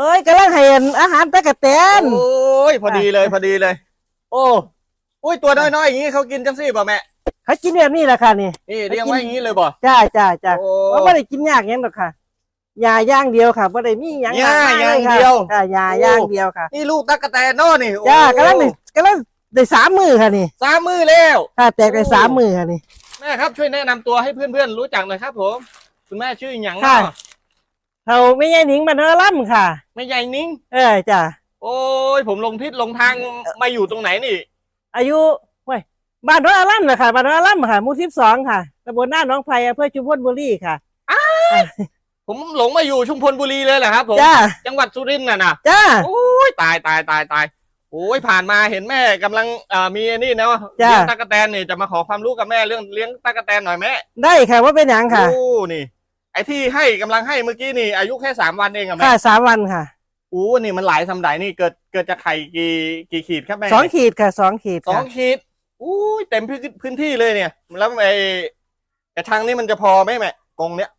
เอ้ยกำลังให้อาหารตะกะแตนโอ้ยพอดีเลยพอดีเลย โอ้อุ้ยตัวน้อยๆอย่างนี้เขากินจังสิบ่แม่เขากินแบบนี้แหละค่ะนี่นี่เลี้ยงไว้อย่างนี้เลยบ่จ้าจ้าจ้าโอ้ว่าไม่ได้กินยากหยังหรอกค่ะยาย่างเดียวค่ะไม่ได้มีหยังหญ้ามกมอย่างลค่ะเดียวค่ะยาโอ้ย่างเดียวค่ะ นี่ลูกตะกะแตนเนอะนี่โอ้จ้ากำลังได้กำลังได้สามมือค่ะนี่สามมือแล้วค่ะแตกได้โอ้สามมือค่ะนี่แม่ครับช่วยแนะนำตัวให้เพื่อนๆรู้จักหน่อยครับผม คุณแม่ชื่ออย่างค่ะ เนาะเขาไม่ใช่หนิงมันเนอล่ำค่ะ ไม่ใหญ่นิ้งเออจ้าโอ้ยผมลงทิศลงทางมาอยู่ตรงไหนนี่ อายุเว้ยบ้านน้องอาล่ำเหรอค่ะบ้านน้องอาล่ำค่ะหมู่สิบสองค่ะตำบลหน้าหน้องไผ่อำเภอชุมพลบุรีค่ะ ผมหลงมาอยู่ชุมพลบุรีเลยแหละครับผม จ้าจังหวัดสุรินทร์น่ะนะจ้า โอ้ยตายตายตายตายโอ้ยผ่านมาเห็นแม่กำลังเอ่อมีไอ้นี่นะจ้ะ เลี้ยงตะกะแตนนี่จะมาขอความรู้กับแม่เรื่องเลี้ยงตะกะแตนหน่อยแม่ได้ค่ะว่าเป็นหยังค่ะ โอ้นี่ ไอ้ที่ให้กำลังให้เมื่อกี้นี่อายุแค่สามวันเองอะแม่ค่ะสามวันค่ะโอ้นี่มันหลายสำไดนี่เกิดเกิดจากไข่กี่กี่ขีดครับแม่สองขีดค่ะสองขีดสองค่ะขีดอุ้ยเต็มพื้นพื้นที่เลยเนี่ย แล้วไอ้กระชังนี่มันจะพอไหมแม่กรงเนี้ย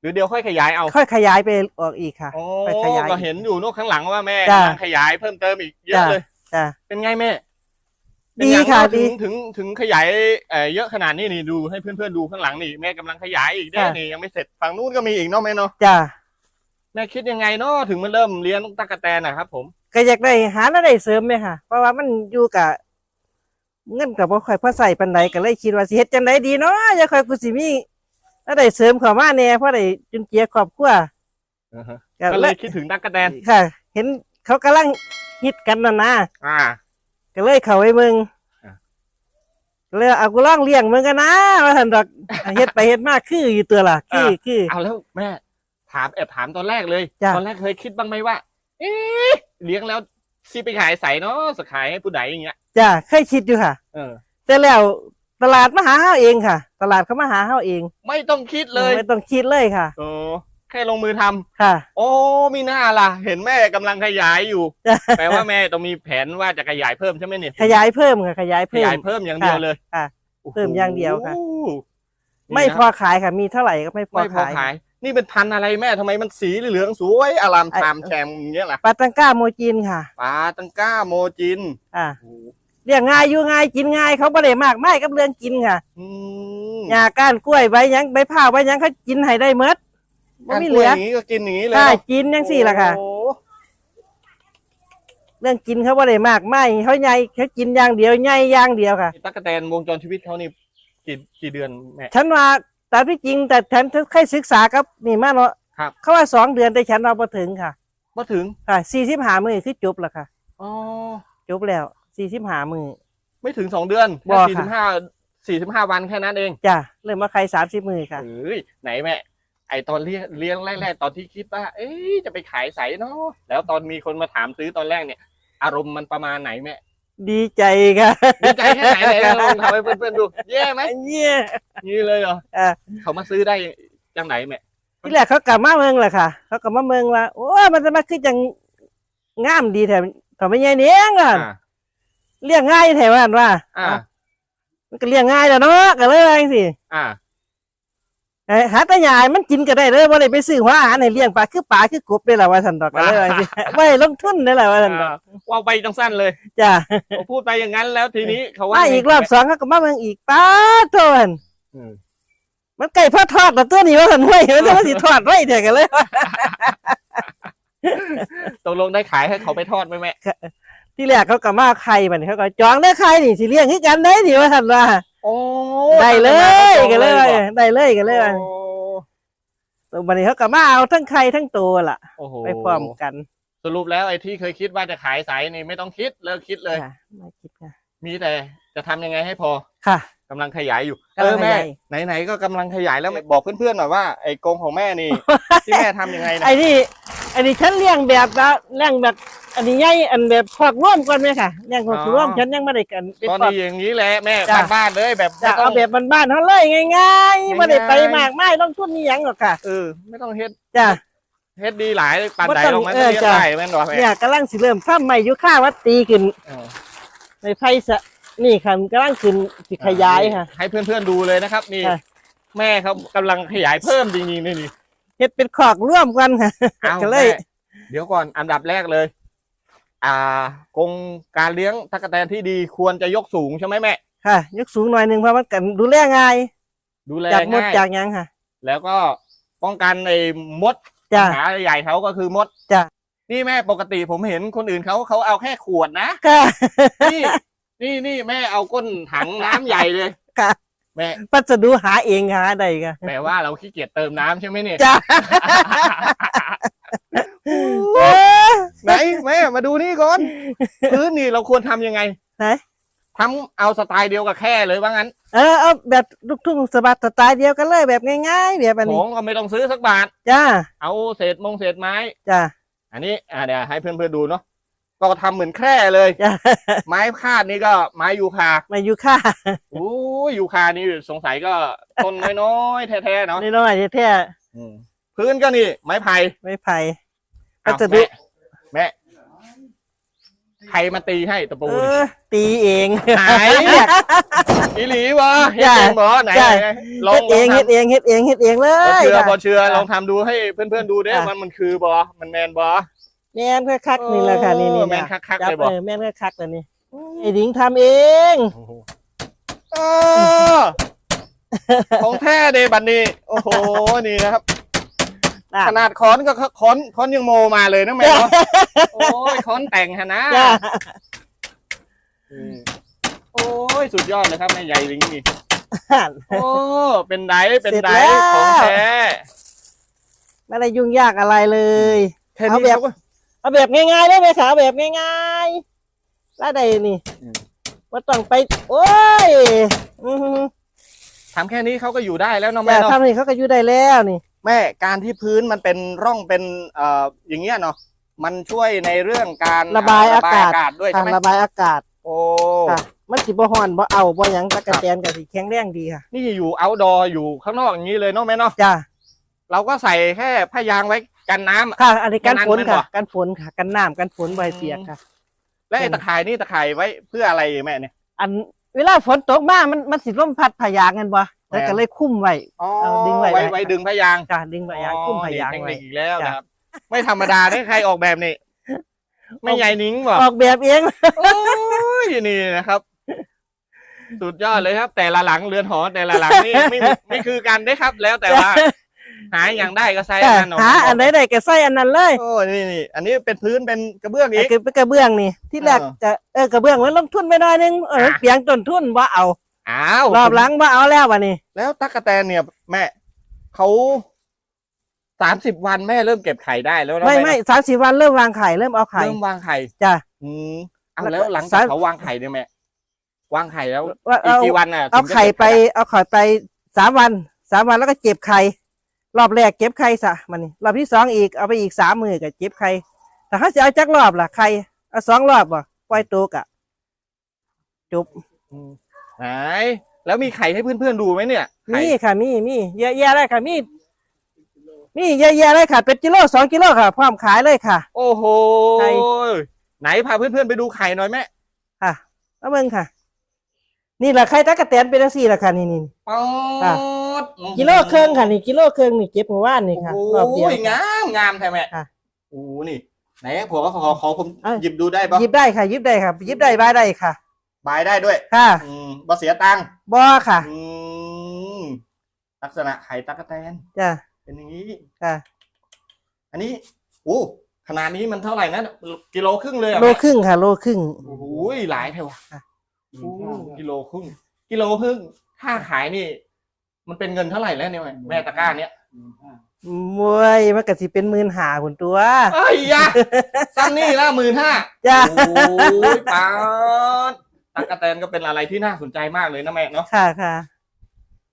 หรือเดี๋ยวค่อยขยายเอาค่อยขยายไปออกอีกค่ะ โอ้ไปขยายก็เห็นอยู่นู่นข้างหลังว่าแม่จ้ะ กำลังขยายเพิ่มเติมอีกเยอะจ้ะเลย จ้าเป็นไงแม่ เป็นดียังค่ะเนอดี ถึงถึงถึงขยายเอ่อเยอะขนาดนี้นี่ดูให้เพื่อนๆดูข้างหลังนี่แม่กำลังขยายอีกเด้อค่ะนี่ยังไม่เสร็จฝั่งนู้นก็มีอีกเนาะแม่เนาะจ้าแม่คิดยังไงเนาะถึงมันเริ่มเลี้ยงตะกะแตนนะครับผม ก็อยากได้หาอะไรเสริมไหมค่ะ เพราะว่ามันอยู่กับเงินกับบ่ค่อยพอใส่ปันใดก็เลยคิดว่าสิเฮ็ดจังไดดีเนาะอย่าค่อยกูสิมีอะไรเสริมเข้ามาแน่เพราะได้จุนเจียครอบครัวก็ก็เลเลยยคิดถึงตะกะแตนค่ะ เห็นเขากำลังฮิตกันน่ะนะอ่า ก็เลยเข้าไปเมืองอะก็เลยเอากูลองเลี้ยงมึงกันนะว่าซั่นดอกเฮ็ดไปเฮ็ดมาคืออยู่ตัวล่ะคือคือเอาแล้วแม่ ถามแอบถามตอนแรกเลยจ้ะตอนแรกเคยคิดบ้างไหมว่า เอ๊ะเลี้ยงแล้วซีไปขายใส่เนาะสขายให้ผู้ใดอย่างเงี้ยจ้ะเคยคิดอยู่ค่ะ เออ แต่แล้วตลาดมาหาเฮาเองค่ะ ตลาดเขามาหาเฮาเอง ไม่ต้องคิดเลย ไม่ต้องคิดเลยค่ะโอ้ แค่ลงมือทำค่ะ โอ้มีหน้าล่ะ เห็นแม่กำลังขยายอยู่จ้ะแปลว่าแม่ต้องมีแผนว่าจะขยายเพิ่มใช่ไหมเนี่ย ขยายเพิ่มค่ะ ขยายขเพิ่มยายเพิ่มอย่างเดียวเลยค่ะโอ้โหเพิ่มอย่างเดียวค่ะนี่นะไม่พอขายค่ะ มีเท่าไหร่ก็ไม่พอไม่พอขายขาย นี่เป็นพันธุ์อะไรแม่ทำไมมันสีเหลืองๆสวยอารามไอ้ตามแชมอย่างเงี้ยล่ะ ปาตังก้าโมจินค่ะปลาตังก้าโมจิน อ่าโอ้โหเรียกง่ายอยู่ง่ายกินง่ายเขาบ่ได้มากไม่กับเรื่องกินค่ะอืมหญ้าก้านกล้วยใบหยังใบผ้าวใบหยังเขากินให้ได้เมด บ่การมีกเหล้วยลืออย่างนี้ก็กินอย่างนี้เลยใช่เนาะกินจังสี่ล่ะค่ะโอ้เรื่องกินเขาบ่ได้มากไม่เขาใหญ่เขากินอย่างเดียวใหญ่อย่างเดียวค่ะตั๊กแตนวงจรชีวิตเขานี่กี่กี่เดือนแม่ฉันว่าแต่ที่จริงแต่ฉันเคยศึกษากับนี่มาเนาะครับเขาว่าสองเดือนแต่ฉันเอาไปถึงค่ะมาถึงค่ะสี่สิบห้ามือคือจบแล้วค่ะอ๋อจบแล้วสี่สิบห้ามือไม่ถึงสองเดือนบ่แค่ค่ะสี่สิบห้าสี่สิบห้าวันแค่นั้นเองจ้ะเริ่มมาใครสามสิบมือค่ะเอ้ยไหนแม่ ไอตอนเลี้ยงเลี้ยงแรกๆตอนที่คิดว่า เอ๊ะจะไปขายใสเนาะแล้วตอนมีคนมาถามซื้อตอนแรกเนี่ย อารมณ์มันประมาณไหนแม่ดีใจค่ะดีใจแค่ไหนไหนลองทำให้เพื่อนๆดูแย่ไหมเนี่ยนี่เลยเหรออะเขามาซื้อได้จังไหนแม่ที่แรกเขากลับมาเมืองแหละค่ะ เขากลับมาเมืองว่าโอ้มันจะมาคือจังงามดีแถมถอไม่ใหญ่เนี้ยงอะอ่าเลี้ยงง่ายแถมว่าว่าอ่ามันก็เลี้ยงง่ายแล้วเนาะก็เลยว่าจังสิอ่า เอ้ยหาแตาหยายมันกินก็ได้เลยบ่ได้ไปซื้อหัวอาหารให้เลี้ยงปลาคือปลาคือกบได้แหละว่าสันดอกก็เลยว่าจังสิไว้ลงทุนได้แหละว่าสันดอกว่าไปจังสั้นเลยจ้ะพูดไปอย่างนั้นแล้วทีนี้เขาว่ามาอีกรอบสองเขาก็มาเมืองอีกป้าโทนอืมมันไก่พ่อทอดแต่ตัวนี้ว่าสันห้วยมันจะมาสิทอดไว้เถอะกันเลยว่าตกลงได้ขายให้เขาไปทอดไหมแม่ที่แรกเขาก็มาไข่มันเขาก็จองได้ไข่นี่สิเลี้ยงคือกันได้นี่ว่าสันว่า โอ้ได้เลยกันเลยบ่ว่าได้เลยกันเลยว่าโอ้ตัวบันนี้เขาก็มาเอาทั้งไข่ทั้งตัวล่ะโอ้โหไปพร้อมกัน สรุปแล้วไอ้ที่เคยคิดว่าจะขายสายนี่ไม่ต้องคิดเลิกคิดเลยค่ะไม่คิดค่ะมีแต่จะทำยังไงให้พอค่ะกำลังขยายอยู่กำลังเออแม่ขยายไหนๆก็กำลังขยายแล้วบอกเพื่อนๆหน่อยว่าไอ้กรงของแม่นี่ที่แม่ทำยังไงนะไอ้นี่ไอ้นี่ฉันเลี้ยงแบบว่าเลี้ยงแบบ อันนี้ใหญ่อันแบบพอกร่วมกันไหมค่ะเลี้ยงพอกร่วมฉันยังไม่ได้กันเป็นตอนพอกนี้อย่างนี้แหละแม่จ้ะ บ้านๆเลยแบบจะไม่ต้เอาองแบบบ้านๆเขาเลยง่ายๆง่ายๆไม่ได้ไปมากไม่ต้องทุนนี่ยังหรอกค่ะเออไม่ต้องเฮ็ดจ้ะ เฮ็ดดีหลายปานใดบ่ต้องลงมาเออเรียนจ้ะ ได้แม่นบ่แม่เนี่ยกำลังสิเริ่มทำใหม่อยู่ค่าวัดตีขึ้นเออในไพ่สะนี่ค่ะกำลังขึ้นสิขยายค่ะ ให้เพื่อนๆดูเลยนะครับ นี่ ค่ะ แม่เขากำลังขยายเพิ่มจริงๆนี่นี่เฮ็ดเป็นขอกร่วมกันค่ะเอาก็เลย แม่เดี๋ยวก่อนอันดับแรกเลย อ่ากรงการเลี้ยงตั๊กแตนที่ดีควรจะยกสูงใช่ไหมแม่ ค่ะ ยกสูงหน่อยหนึ่งเพราะมันกันดูแลง่ายดูแลจากมดง่ายจากหยังค่ะ แล้วก็ป้องกันไอ้มดจ้ะปัญหาใหญ่เขาก็คือมดจ้ะ นี่แม่ปกติผมเห็นคนอื่นเขาเขาเอาแค่ขวดนะ ค่ะ นี่นี่นี่แม่เอาก้นถังน้ำใหญ่เลยค่ะ แม่พัสดุหาเองหาได้ค่ะ แปลว่าเราขี้เกียจเติมน้ำใช่ไหมเนี่ย จ้า ไหนแม่มาดูนี่ก่อนพื้นนี่เราควรทำยังไงไหนทำเอาสไตล์เดียวกับแค่เลยว่างั้น เออเอาแบบลูกทุ่งสะบัดสไตล์เดียวกันเลยแบบง่ายๆแบบอันขนี้องก็ไม่ต้องซื้อสักบาท จ้าเอาเศษมงเศษไม้ จ้าอันนี้อ่าเดี๋ยวให้เพื่อนๆดูเนาะก็ทำเหมือนแคร่เลย จ้าไม้คาดนี่ก็ไม้ยูคามาอยู่ค่าโอ้ยยูคานี่สงสัยก็ต้นน้อยๆแท้ๆเนาะน้อยๆแท้อืมพื้นก็นี่ไม้ไผ่ๆไม่ไผ่อ้าว พัสดุแม่แม่ใครมาตีให้ตะปูเอนี่อตีเองไหนอีหลีวะเฮ็ดจ้ะเองเหรอไหนจ้ะไหนลองเฮ็ดลเอองงเฮ็ดทำเองเฮ็ดเองเฮ็ดเองเลบอยเชื่อค่ะบอเชื่อจ้ะลองทำดูให้เพื่อนๆดูเด้จ้ะมันมันคือบอมันแมนบอแม่นคักๆนี่แหละค่ะนี่นี่แมนคักๆจับเลยบอเออแม่นคักๆเลยนี่ไอ้ดิงทำเองเออของแท้เดบันนี้โอ้โหนี่นะครับ น่ะขนาดค้อนก็ค้อนค้อนยังโมมาเลยนะแม่เนาะโอ้ยค้อนแต่งฮะนะจ้าอืมโอ้ยสุดยอดเลยครับแม่ใหญ่ลิงนี่โอ้เป็นไดเป็นไดเสร็จแล้วของแท้ไม่ได้ยุ่งยากอะไรเลย แค่เอานี้แบบเขาก็ เอาแบบง่ายๆได้ไหมคะเอาแบบง่ายๆแล้วได้นี่อืม ว่าต้องไป โอ้ย อือหือทำแค่นี้เขาก็อยู่ได้แล้วเนาะแต่แม่เนาะทำนี่เขาก็อยู่ได้แล้วนี่ แม่การที่พื้นมันเป็นร่องเป็นเอ่ออย่างเงี้ยเนาะมันช่วยในเรื่องการระบายอากาศด้วยทาใช่งไหมระบายอากาศ โอ้ค่ะมันสิบ่ฮ้อนบ่เอาบ่หยังตะกะแตนก็สิแข็งแรงดีค่ะ นี่อยู่เอาดออยู่ข้างนอกอย่างนี้เลยเนาะแม่เนาะจ้าเราก็ใส่แค่ผ้ายางไว้กันน้ำค่ะอันนี้กันฝนกันน้ำค่ะมันบ่กันฝนค่ะ กันน้ำกันฝนบ่ให้เปียกค่ะ และไอ้ตะข่ายนี่ตะข่ายไว้เพื่ออะไรแม่เนี่ย อันเวลาฝนตกมามันมันสิลมพัดพะยางกันบ่ แล้วก็เลยคุ้มไว้อ๋อเอาดึงไว้ไว้ไว้ไว้ดึงผ้ายางจ้าดึงพะยางคุ้มพะยางอ๋อนี่เทคไว้นิคอีกแล้วจ้ะนะครับ ไม่ธรรมดาได้ใครออกแบบนี่ไม่ใหญ่นิ้งบอกออกแบบเองโอ้ยนี่นะครับสุดยอดเลยครับ แต่ละหลังเรือนหอแต่ละหลังนี่ไม่ไม่คือกันได้ครับ แล้วแต่ว่า หาอย่างได้ก็ใช้อันนั้นหาอันไหนได้ก็ใส่อันนั้นเลยโอ้นี่นี่อันนี้เป็นพื้นเป็นกระเบื้องไอ้อีกคือเป็นกระเบื้องนี่ ที่แรกเออจะเออกระเบื้องมันลงทุนไปหน่อยนึงเอออะเปียงต้นทุนว่าเอา อ้าวรอบหลังว่าเอาแล้ววะนี่แล้วตั๊กแตนเนี่ย แม่เขาสามสิบวันแม่เริ่มเก็บไข่ได้แล้วนะไม่แไม่สามสิบวันเริ่มวางไข่เริ่มเอาไข่เริ่มวางไข่จ้ะอืมเอาแล้แล้ววก็หลังสาจากมเขาวางไข่เนี่ยแม่วางไข่แล้วว่าอีกเอากี่วันน่ะเอาถึงจะไข่ก็บไปเอาไข่ไปสามวันสามวันแล้วก็เก็บไข่รอบแรกเก็บไข่ซะมันนี่รอบที่สองอีกเอาไปอีกสามมือก็เก็บไข่แต่เขาจะเอาจักรอบล่ะไข่เอาสองรอบบ่ปล่อยตัวกะจบอืม ไหนแล้วมีไข่ให้เพื่อนๆดูไหมเนี่ยไข่มีค่ะมีมีเยอะแยะเลยค่ะมีมีเยอะแยะเลยค่ะ เป็นกิโลสองกิโลค่ะ พร้อมขายเลยค่ะ โอ้โหไข่ ไหนพาเพื่อนๆไปดูไข่หน่อยแม่ค่ะเอาเบิ่งค่ะ นี่แหละไข่ตะกะแตนเป็นจังซี่ล่ะค่ะนี่นี่ ป๊อค่ะ ดกิโลครึ่งค่ะนี่กิโลครึ่งนี่เก็บเมื่อวานนี่ค่ะโอ้รอบเดียวยงามงามแท้แม่ค่ะโอ้นี่ไหนผมขอขอขอผมเอ้ย หยิบดูได้ปะหยิบได้ค่ะหยิบได้ค่ะหยิบได้บายได้ค่ะ บายได้ด้วยค่ะอืมบ่เสียตังค์บ่ค่ะ อืมลักษณะไข่ตั๊กแตนจ้ะเป็นอย่างนี้ค่ะ อันนี้โอ้ขนาดนี้มันเท่าไหร่นะกิโลครึ่งเลยเหรอะโลครึ่งค่ะ โลครึ่ง โอ้โหหลายเท่าค่ะ โอ้กิโลครึ่งกิโลครึ่งค่าขายนี่ มันเป็นเงินเท่าไหร่แล้วเนี่ยแม่แม่ตะกร้าเนี่ยมวยมันก็สิเป็นหมื่นหาหุ่นตัวเอ้ยยะซันนี่ละหมื่นห้าจ้ะโอ้ยปาด ตักกะแตนก็เป็นอะไรที่น่าสนใจมากเลยนะแม่เนาะ ค่ะค่ะ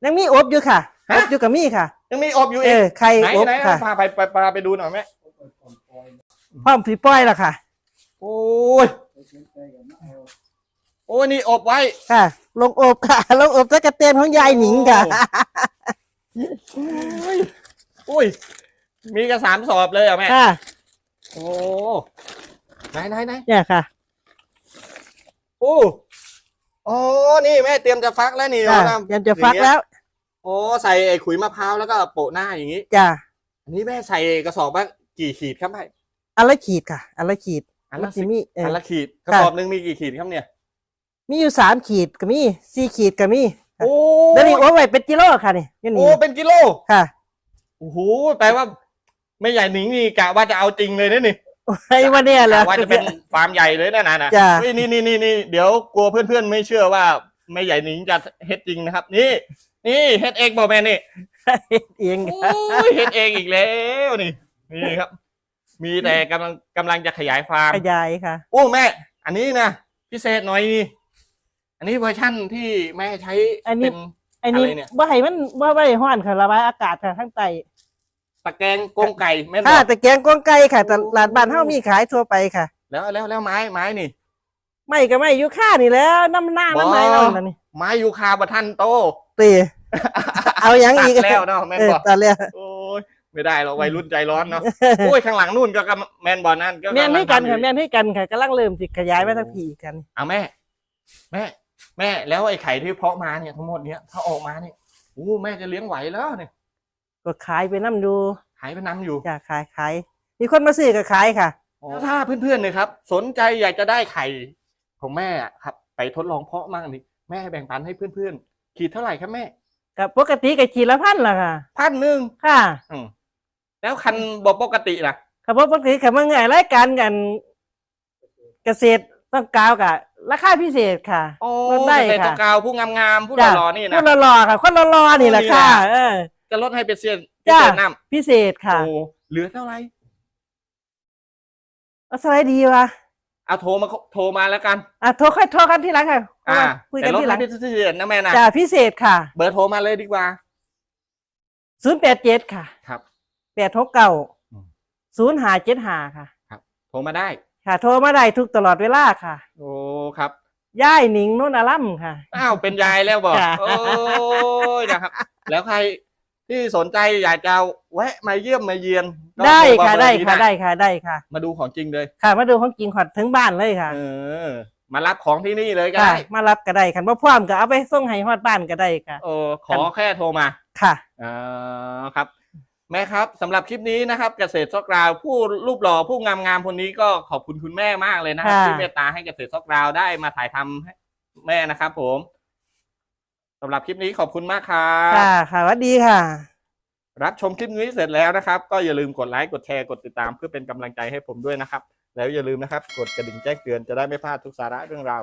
ยังมีอบอยู่ค่ะอฮะบอยู่กับมีค่ะ ยังมีอบอยู่เออีกอไข่ไหนอบไหนค่ะพาไปไปพาไปดูหน่อยแม่พร้อมสีป้อยแล้วค่ะ โอ้ยโอ้ยนี่อบไว้ ค่ะ ลงอบค่ะ ลงอบตะกะเตนของยายหนิงค่ะ โอ้ยอุ้ยมีกระสามสอบเลยเหรอะแม่ค่ะ โอ้ไหนไหนไหนเนี่ยค่ะ โอ้โอ้นี่แม่เตรียมจะฟักแล้วนี่ค่ะนะเตรียมจะฟักแล้วโอ้ใส่ไอ้ขุยมะพร้าวแล้วก็โปะหน้าอย่างนี้จ้ะอันนี้แม่ใส่กระสอบว่ากี่ขีดครับแม่อันละขีดค่ะ อันละขีดอันมัละนสิสิบมีเอออันละขีดกระค่ะสอบหนึ่งมีกี่ขีดครับเนี่ย มีอยู่สามขีดก็มีสี่ขีดก็มีโอ้เดี๋ยวนี้โอ้ไว้เป็นกิโลค่ะนี่อยันโอ้นี่เป็นกิโลค่ะโอ้โหแปลว่า ไม่ใหญ่หนิงนี่กะว่าจะเอาจริงเลยนะนี่ ไอ้วันเนี้ยแหละกะว่าจะเป็นฟาร์มใหญ่เลยนะนะนะจ้ะ เฮ้ยนี่นี่นี่นี่เดี๋ยวกลัวเพื่อนๆ ไม่เชื่อว่าไม่ใหญ่หนิงจะเฮ็ดจริงนะครับ นี่ นี่เฮ็ดเองบอกแม่นี่เองโอ้ยเฮ็ดเองอีกแล้วนี่ นี่ครับ มีแต่กำลังกำลังจะขยายฟาร์ม ขยายค่ะ โอ้แม่ อันนี้นะพิเศษหน่อยนี่อันนี้เวอร์ชั่นที่แม่ใช้อันนี้ เป็น ไอ้นี่อะไรเนี่ย บ่ให้มันบ่ให้ห้อนค่ะระบายอากาศค่ะข้างใต้ ตะแกรงกรงไก่แม่นบค่ะอกแต่แกงกวางไก่ค่ะตลาดบ้านเฮามีขายทั่วไปค่ะ แล้วแล้วแล้วไม้ไม้นี่ ไม่ก็ไม่อยู่ค่านี่แหล้วน้ำหน้าน้ำไหนบ่เรานั่นนี่ไม้ยูคาบะทันโตตีเอาหยังตัอีดกแล้วเนาะแม่นเออบอตัดแล้วโอ้ยไม่ได้หรอกวัยรุ่นใจร้อนเนาะโอ้ยข้างหลังนู่นก็กำแมนบอลนั่นก็แม่นให้กันค่ะำลังทำอยู่ แม่นให้กันค่ะกำลังเริ่มสิขยายมาทางผีกัน เอาแม่ แม่ แม่แล้วไอ้ไข่ที่เพาะมาเนี่ยทั้งหมดเนี่ยถ้าออกมาเนี่ยโอ้แม่จะเลี้ยงไหวแล้วเนี่ย ก็ขายไปน้ำดูหายไปน้ำอยู่อยากขายขายมีคนมาซื้อก็ขายค่ะแล้วถ้าเพื่อนๆเนี่ยครับ สนใจอยากจะได้ไข่ของแม่อะครับ ไปทดลองเพาะมั่งนี่แม่แบ่งปันให้เพื่อนๆขีดเท่าไหร่ครับแม่กับปกติก็ขีดละพันละค่ะพันหนึ่งค่ะอืมแล้วคันบอกปกติล่ะครับปกติค่ะมันง่ายรายการกัน เกษตรต้องกาวกับราคาพิเศษค่ะโอ้ลดได้เกษตรค่ะกรผู้งามๆผู้หจ้ะล่อๆนี่คนะนรอๆค่ะคนรอๆนี่แหละค่ะ เออ จะลดให้เป็นเสียนพิจ้ะเศษน้ำพิเศษค่ะ โอ้เหลือเท่าไหร่เอาสไลด์ดีวะเอาโทรมาโทรมาแล้วกัน อะโทรค่อยโทรกันที่หลังค่ะอ่าคุยแต่กันลดที่หลัให้งเป็นเสียนนะแม่นะจ้าพิเศษค่ะเบอร์โทรมาเลยดีกว่า ศูนย์แปดเจ็ดค่ะครับ แปดหกเก้าอืม ศูนย์หาเจ็ดหาค่ะ โทรมาได้ ค่ะ โทรมาได้ทุกตลอดเวลาค่ะโอ้ครับ ย่ายหนิงนุ่นอาลัมค่ะ อ้าวเป็นยายแล้วบอกจ้ะโอ้ยนะครับ แล้วใคร ที่สนใจอยากจะแวะมาเยี่ยมมาเยียนก็ได้โทรมาค่ะเบอร์ได้นี้ค่ะนได้ค่ะได้ค่ะ มาดูของจริงเลยค่ะ มาดูของกินขอดถึงบ้านเลยค่ะเออ มารับของที่นี่เลยก็ค่ะได้มารับก็ได้ค่ะบ่พร้อมก็เอาไปส่งให้ฮอดบ้านก็ได้ค่ะ โอ้ขอแค่โทรมา ค่ะอ่าครับ แม่ครับสำหรับคลิปนี้นะครับ เกษตรซอกราวผู้รูปหล่อผู้งามๆคนนี้ก็ขอบคุณคุณแม่มากเลยนะครับค่ะ ที่เมตตาให้เกษตรซอกราวได้มาถ่ายทำให้แม่นะครับ ผม สำหรับคลิปนี้ขอบคุณมากครับค่ะค่ะสวัสดีค่ะ รับชมคลิปนี้เสร็จแล้วนะครับ ก็อย่าลืมกดไลค์กดแชร์กดติดตามเพื่อเป็นกำลังใจให้ผมด้วยนะครับ แล้วอย่าลืมนะครับ กดกระดิ่งแจ้งเตือนจะได้ไม่พลาดทุกสาระเรื่องราว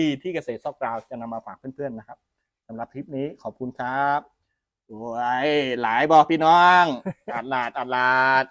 ดีๆที่เกษตรซอกราวจะนำมาฝากเพื่อนๆนะครับสำหรับคลิปนี้ขอบคุณครับโอ้ยหลายบอกพี่น้องอัดลาดอัดลาด